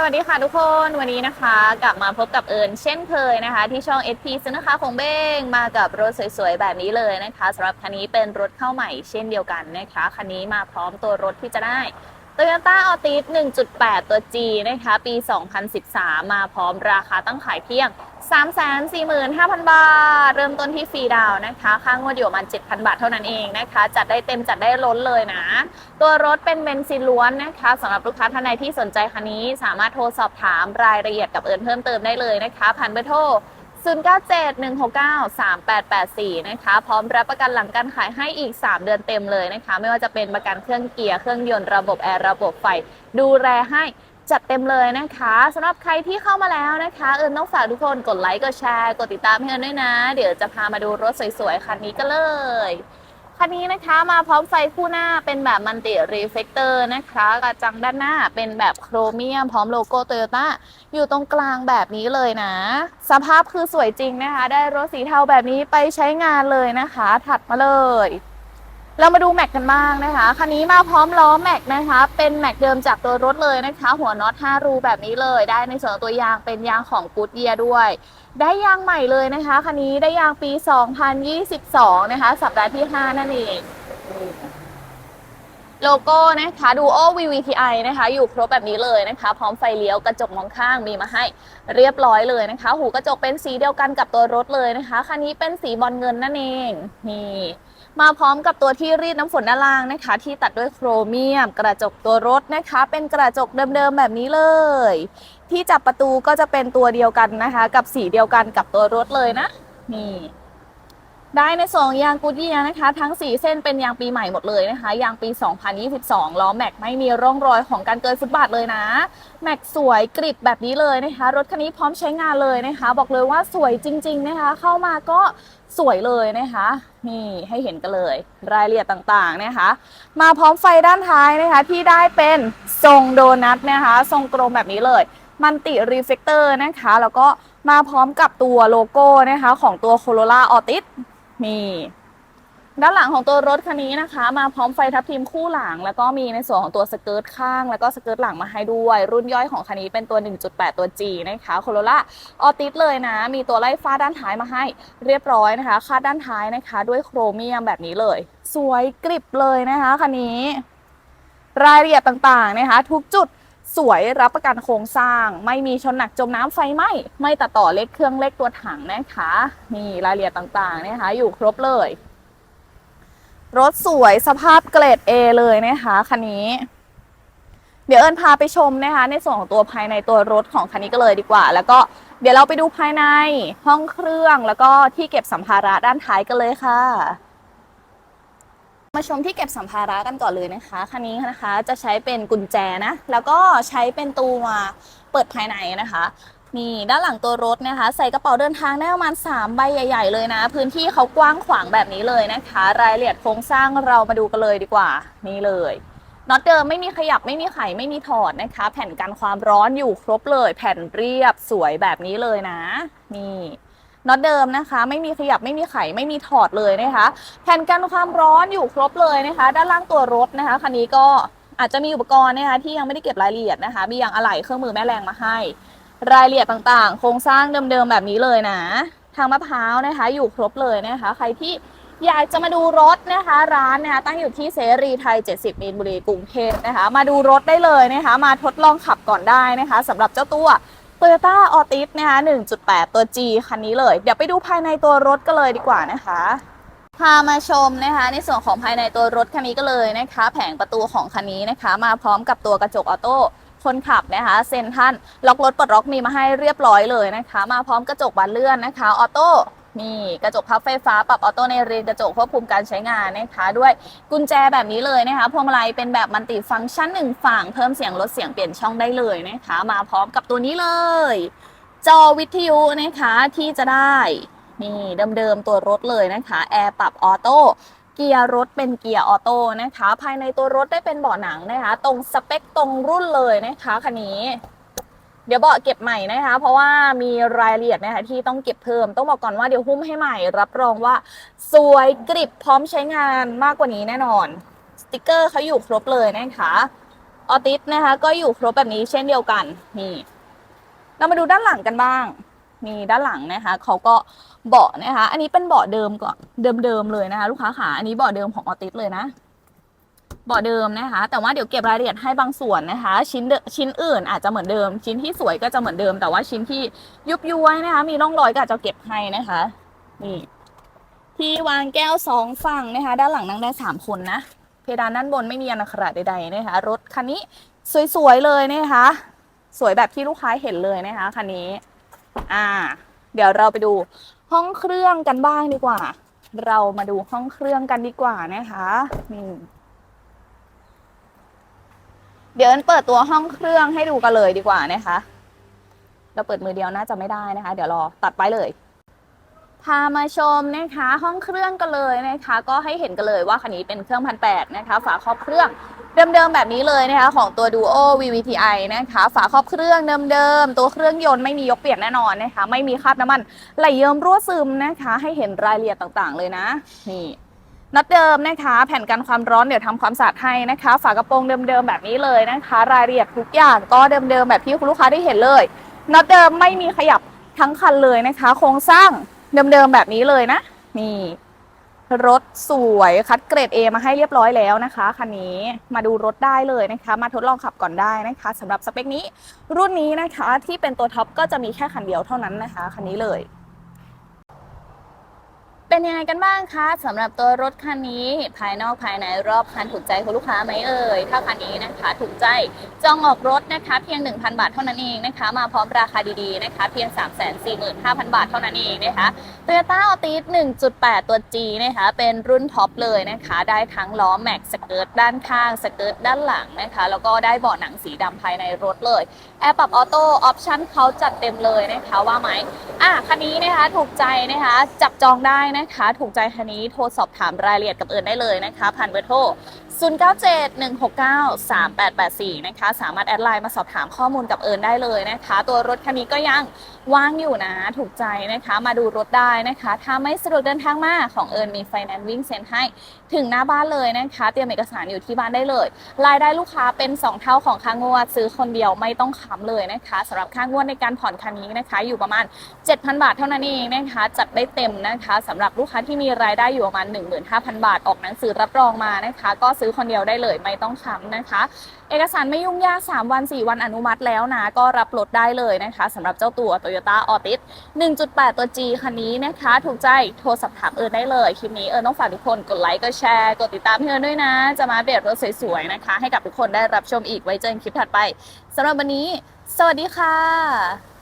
สวัสดีค่ะทุกคนวันนี้นะคะ กลับมาพบกับเอิญเช่นเคยนะคะ ที่ช่อง SP ซื้อนะคะของเบ้งมากับรถสวยๆ แบบนี้เลยนะคะสำหรับคันนี้เป็นรถเข้าใหม่เช่นเดียวกันนะคะ คันนี้มาพร้อมตัวรถที่จะได้ Toyota Altis 1.8 ตัว G นะคะ ปี 2013 มาพร้อมราคาตั้งขายเพียง 345,000 บาท เริ่มต้นที่ฟรีดาวน์นะคะ ค่างวดอยู่ประมาณ 7,000 บาทเท่านั้นเองนะคะ จัดได้เต็มจัดได้ล้นเลยนะ ตัวรถเป็นเบนซินล้วนนะคะสำหรับลูกค้าท่านใดที่สนใจคันนี้ สามารถโทรสอบถามรายละเอียดกับเอิญเพิ่มเติมได้เลยนะคะ ผ่านเบอร์โทร 0971693884 นะคะ พร้อมรับประกันหลังการขายให้อีก 3 เดือนเต็มเลยนะคะ ไม่ว่าจะเป็นประกันเครื่องเกียร์ เครื่องยนต์ระบบแอร์ระบบไฟ ดูแลให้จัดเต็มเลยนะคะสำหรับใครที่เข้ามาแล้วนะคะ เอิญต้องฝากทุกคนกดไลค์กดแชร์ กดติดตามให้เอิญด้วยนะ เดี๋ยวจะพามาดูรถสวยๆ คันนี้กันเลย คันนี้นะคะมาพร้อมไฟคู่หน้าเป็นแบบมันติรีเฟกเตอร์นะคะกระจังด้านหน้าเป็นแบบโครเมียม พร้อมโลโก้โตโยต้าอยู่ตรงกลางแบบนี้เลยนะ สภาพคือสวยจริงนะคะ ได้รถสีเทาแบบนี้ไปใช้งานเลยนะคะ ถัดมาเลย เรามาดูแม็กกันบ้างนะคะ คันนี้มาพร้อมล้อแม็กนะคะ เป็นแม็กเดิมจากตัวรถเลยนะคะ หัวน็อต 5 รูแบบนี้เลย ได้ในส่วนตัวยางเป็นยางของกูดเยียด้วย ได้ยางใหม่เลยนะคะ คันนี้ได้ยางปี 2022 นะคะ สัปดาห์ที่ 5 นั่นเอง โลโก้นะคะดูโอ VVTI นะคะ อยู่ครบแบบนี้เลยนะคะ พร้อมไฟเลี้ยวกระจกมองข้างมีมาให้เรียบร้อยเลยนะคะ หูกระจกเป็นสีเดียวกันกับตัวรถเลยนะคะ คันนี้เป็นสีบอลเงินนั่นเอง นี่ มาพร้อมกับตัวที่รีดน้ำฝนด้านล่างนะคะ ที่ตัดด้วยโครเมียม กระจกตัวรถนะคะ เป็นกระจกเดิมๆแบบนี้เลย ที่จับประตูก็จะเป็นตัวเดียวกันนะคะ กับสีเดียวกันกับตัวรถเลยนะ นี่ ได้ในสองยางกูดเยียนะคะ ทั้ง 4 เส้นเป็นยางปีใหม่หมดเลยนะคะยางปี 2022 ล้อแม็กไม่มีร่องรอยของการเกินฟุตบาทเลยนะ แม็กสวยกริบแบบนี้เลยนะคะ รถคันนี้พร้อมใช้งานเลยนะคะ บอกเลยว่าสวยจริง ๆนะคะ เข้ามาก็สวยเลยนะคะ นี่ให้เห็นกันเลย รายละเอียดต่างๆนะคะ มาพร้อมไฟด้านท้ายนะคะ ที่ได้เป็นทรงโดนัทนะคะ ทรงกลมแบบนี้เลยมันติรีเฟกเตอร์นะคะ แล้วก็มาพร้อมกับตัวโลโก้นะคะ ของตัว Corolla Altis นี่ด้านหลังของตัวรถคันนี้นะคะ มาพร้อมไฟทับทิมคู่หลัง แล้วก็มีในส่วนของตัวสเกิร์ตข้าง แล้วก็สเกิร์ตหลังมาให้ด้วย รุ่นย่อยของคันนี้เป็นตัว 1.8 ตัว G นะคะโคโรล่าออติสเลยนะ มีตัวไล่ฟ้าด้านท้ายมาให้เรียบร้อยนะคะ คาดด้านท้ายนะคะ ด้วยโครเมียมแบบนี้เลย สวยกริบเลยนะคะคันนี้ รายละเอียดต่างๆนะคะ ทุกจุด สวยรับประกันโครงสร้าง ไม่มีชนหนักจมน้ำไฟไหม้ไม่ตัดต่อเล็กเครื่องเล็กตัวถังนะคะนี่รายละเอียดต่างๆนะคะ อยู่ครบเลย รถสวยสภาพเกรด A เลยนะคะคันนี้ เดี๋ยวเอิญพาไปชมนะคะ ในส่วนของตัวภายในตัวรถของคันนี้ก็เลยดีกว่า แล้วก็เดี๋ยวเราไปดูภายในห้องเครื่องแล้วก็ที่เก็บสัมภาระด้านท้ายกันเลยค่ะ มาชมที่เก็บสัมภาระกันก่อนเลยนะคะ คันนี้นะคะจะใช้เป็นกุญแจนะ แล้วก็ใช้เป็นตัวเปิดภายในนะคะนี่ด้านหลังตัวรถนะคะ ใส่กระเป๋าเดินทางได้ประมาณ 3 ใบใหญ่ ๆ เลยนะ พื้นที่เขากว้างขวางแบบนี้เลยนะคะ รายละเอียดโครงสร้างเรามาดูกันเลยดีกว่า นี่เลยน็อตเดิมไม่มีขยับไม่มีไขไม่มีถอดนะคะ แผ่นกันความร้อนอยู่ครบเลย แผ่นเรียบสวยแบบนี้เลยนะ นี่ น็อตเดิมนะคะ ไม่มีขยับไม่มีไขไม่มีถอดเลยนะคะ แผ่นกันความร้อนอยู่ครบเลยนะคะ ด้านล่างตัวรถนะคะคันนี้ก็อาจจะมีอุปกรณ์นะคะที่ยังไม่ได้เก็บรายละเอียดนะคะ มีอย่างอะไหล่เครื่องมือแม่แรงมาให้ รายละเอียดต่างๆ โครงสร้างเดิมๆแบบนี้เลยนะทางมะพร้าวนะคะ อยู่ครบเลยนะคะ ใครที่อยากจะมาดูรถนะคะ ร้านนะคะตั้งอยู่ที่เสรีไทย 70มีนบุรีกรุงเทพนะคะ มาดูรถได้เลยนะคะ มาทดลองขับก่อนได้นะคะสำหรับเจ้าตัว Toyota Altis นะคะ1.8 ตัว G คันนี้เลย เดี๋ยวไปดูภายในตัวรถก็เลยดีกว่านะคะ พามาชมนะคะ ในส่วนของภายในตัวรถคันนี้ก็เลยนะคะ แผงประตูของคันนี้นะคะ มาพร้อมกับตัวกระจกออโต้คนขับนะคะ เซ็นทรันล็อกรถปลดล็อกมีมาให้เรียบร้อยเลยนะคะ มาพร้อมกระจกบานเลื่อนนะคะออโต้ นี่กระจกพับไฟฟ้าปรับออโต้ในเรียนกระจกควบคุมการใช้งานนะคะด้วยกุญแจแบบนี้เลยนะคะพวงมาลัยเป็นแบบมัลติฟังก์ชันหนึ่งฝั่งเพิ่มเสียงลดเสียงเปลี่ยนช่องได้เลยนะคะ มาพร้อมกับตัวนี้เลย จอวิทยุนะคะที่จะได้ นี่เดิมๆตัวรถเลยนะคะแอร์ปรับออโต้เกียร์รถเป็นเกียร์ออโต้นะคะ ภายในตัวรถได้เป็นเบาะหนังนะคะ ตรงสเปคตรงรุ่นเลยนะคะคันนี้ เดี๋ยวเบาะเก็บใหม่นะคะ เพราะว่ามีรายละเอียดนะคะที่ต้องเก็บเพิ่ม ต้องบอกก่อนว่าเดี๋ยวหุ้มให้ใหม่ รับรองว่า สวยกริบพร้อมใช้งานมากกว่านี้แน่นอน สติกเกอร์เขาอยู่ครบเลยนะคะออติสนะคะ ก็อยู่ครบแบบนี้เช่นเดียวกันนี่เรามาดูด้านหลังกันบ้างนี่ด้านหลังนะคะเขาก็เบาะนะคะ อันนี้เป็นเบาะเดิมก่อนเดิมๆเลยนะคะ ลูกค้าขาอันนี้เบาะเดิมของออติสเลยนะ บาะเดิมนะคะ แต่ว่าเดี๋ยวเก็บรายละเอียดให้บางส่วนนะคะ ชิ้นชิ้นอื่นอาจจะเหมือนเดิม ชิ้นที่สวยก็จะเหมือนเดิม แต่ว่าชิ้นที่ยุบย้วยนะคะ มีร่องรอยก็อาจจะเก็บให้นะคะนี่ที่วางแก้วสองฝั่งนะคะ ด้านหลังนั่งได้สามคนนะเพดานด้านบนไม่มีอนาคราใดๆนะคะ รถคันนี้สวยๆเลยนะคะ สวยแบบที่ลูกค้าเห็นเลยนะคะคันนี้อ่า เดี๋ยวเราไปดูห้องเครื่องกันบ้างดีกว่า เรามาดูห้องเครื่องกันดีกว่านะคะนี่ เดี๋ยวเอินเปิดตัวห้องเครื่องให้ดูกันเลยดีกว่านะคะ เราเปิดมือเดียวน่าจะไม่ได้นะคะ เดี๋ยวรอตัดไปเลย พามาชมนะคะ ห้องเครื่องกันเลยนะคะ ก็ให้เห็นกันเลยว่าคันนี้เป็นเครื่องพันแปดนะคะ ฝาครอบเครื่องเดิมๆแบบนี้เลยนะคะ ของตัว Duo VVTi นะคะ ฝาครอบเครื่องเดิมๆตัวเครื่องยนต์ไม่มียกเปลี่ยนแน่นอนนะคะ ไม่มีคราบน้ำมันไหลเยิ้มรั่วซึมนะคะ ให้เห็นรายละเอียดต่างๆ เลยนะนี่ น็อตเดิมนะคะ แผ่นกันความร้อนเดี๋ยวทำความสะอาดให้นะคะ ฝากระโปรงเดิมๆแบบนี้เลยนะคะ รายละเอียดทุกอย่างก็เดิมๆแบบที่คุณลูกค้าได้เห็นเลยน็อตเดิมไม่มีขยับทั้งคันเลยนะคะ โครงสร้างเดิมๆแบบนี้เลยนะนี่รถสวยคัดเกรด A มาให้เรียบร้อยแล้วนะคะคันนี้มาดูรถได้เลยนะคะ มาทดลองขับก่อนได้นะคะสำหรับสเปคนี้ รุ่นนี้นะคะที่เป็นตัวท็อปก็จะมีแค่คันเดียวเท่านั้นนะคะคันนี้เลย เป็นยังไงกันบ้างคะสำหรับตัวรถคันนี้ ภายนอกภายในรอบคันถูกใจคุณลูกค้าไหมเอ่ยถ้าคันนี้นะคะถูกใจจองออกรถนะคะ เพียง 1,000 บาทเท่านั้นเองนะคะ มาพร้อมราคาดีๆนะคะ เพียง 345,000 บาทเท่านั้นเองนะคะ Toyota Altis 1.8 ตัว G นะคะ เป็นรุ่นท็อปเลยนะคะ ได้ทั้งล้อแม็กสเกิร์ตด้านข้างสเกิร์ตด้านหลังนะคะ แล้วก็ได้เบาะหนังสีดำภายในรถเลยแอร์ปรับออโต้ออปชั่นเขาจัดเต็มเลยนะคะว่าไหมอะคันนี้นะคะถูกใจนะคะจับจองได้นะคะ ถูกใจคันนี้โทรสอบถามรายละเอียดกับเอิญได้เลยนะคะ ผ่านเบอร์โทร 0971693884 นะคะ สามารถแอดไลน์มาสอบถามข้อมูลกับเอิญได้เลยนะคะ ตัวรถคันนี้ก็ยัง ว่างอยู่นะถูกใจนะคะ มาดูรถได้นะคะ ถ้าไม่สะดวกเดินทางมาของเอิญมีไฟแนนซ์วิ่งเซ็นให้ถึงหน้าบ้านเลยนะคะ เตรียมเอกสารอยู่ที่บ้านได้เลยรายได้ลูกค้าเป็น 2 เท่าของค่างวด ซื้อคนเดียวไม่ต้องค้ำเลยนะคะสำหรับค่างวดในการผ่อนคันนี้นะคะ อยู่ประมาณ 7,000 บาทเท่านั้นเองนะคะจัดได้เต็มนะคะสำหรับลูกค้าที่มีรายได้อยู่ประมาณ 15,000 บาทออกหนังสือรับรองมานะคะ ก็ซื้อคนเดียวได้เลยไม่ต้องค้ำนะคะ เอกสารไม่ยุ่งยาก3วัน 4 วันอนุมัติแล้วนะก็รับรถได้เลยนะคะสำหรับเจ้าตัว Toyota Altis 1.8 ตัว G คันนี้นะคะ ถูกใจโทรสอบถามเอิร์นได้เลย คลิปนี้เอิร์นต้องฝากทุกคนกดไลค์กดแชร์กดติดตามเพื่อนด้วยนะ จะมาอัปเดรถสวยๆนะคะ ให้กับทุกคนได้รับชมอีกไว้เจอกันคลิปถัดไปสำหรับวันนี้ สวัสดีค่ะ